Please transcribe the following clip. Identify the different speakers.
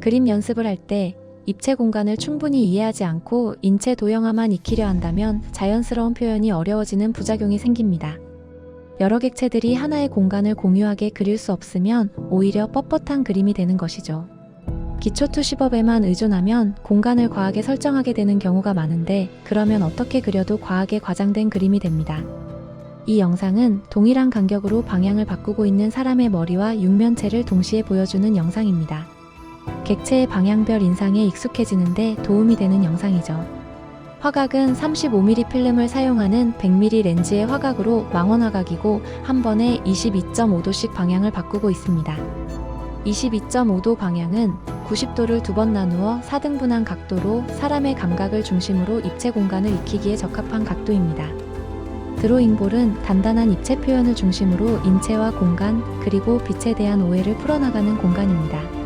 Speaker 1: 그림 연습을 할 때 입체 공간을 충분히 이해하지 않고 인체 도형화만 익히려 한다면 자연스러운 표현이 어려워지는 부작용이 생깁니다. 여러 객체들이 하나의 공간을 공유하게 그릴 수 없으면 오히려 뻣뻣한 그림이 되는 것이죠. 기초 투 시법에만 의존하면 공간을 과하게 설정하게 되는 경우가 많은데 그러면 어떻게 그려도 과하게 과장된 그림이 됩니다. 이 영상은 동일한 간격으로 방향을 바꾸고 있는 사람의 머리와 육면체를 동시에 보여주는 영상입니다. 객체의 방향별 인상에 익숙해지는데 도움이 되는 영상이죠. 화각은 35mm 필름을 사용하는 100mm 렌즈의 화각으로 망원 화각이고 한 번에 22.5도씩 방향을 바꾸고 있습니다. 22.5도 방향은 90도를 두 번 나누어 4등분한 각도로 사람의 감각을 중심으로 입체 공간을 익히기에 적합한 각도입니다. 드로잉볼은 단단한 입체 표현을 중심으로 인체와 공간, 그리고 빛에 대한 오해를 풀어나가는 공간입니다.